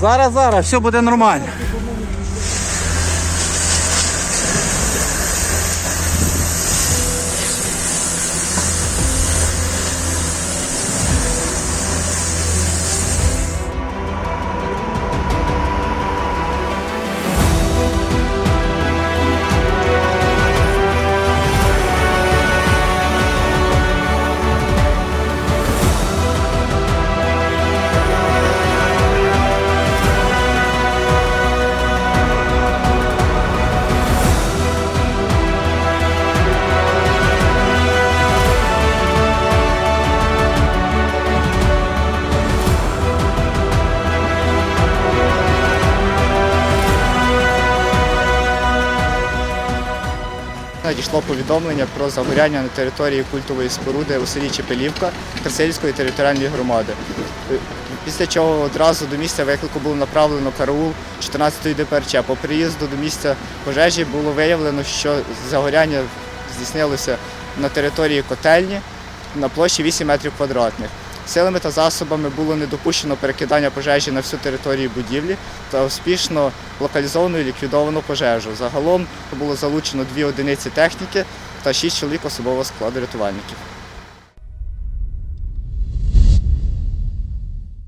Зараз, зараз, все буде нормально. Надійшло повідомлення про загоряння на території культової споруди у селі Чепелівка Красильської територіальної громади. Е, Після чого одразу до місця виклику було направлено караул 14-ї ДПРЧ. По приїзду до місця пожежі було виявлено, що загоряння здійснилося на території котельні на площі 8 метрів квадратних. Силами та засобами було не допущено перекидання пожежі на всю територію будівлі та успішно локалізовано і ліквідовано пожежу. Загалом було залучено дві одиниці техніки та шість чоловік особового складу рятувальників.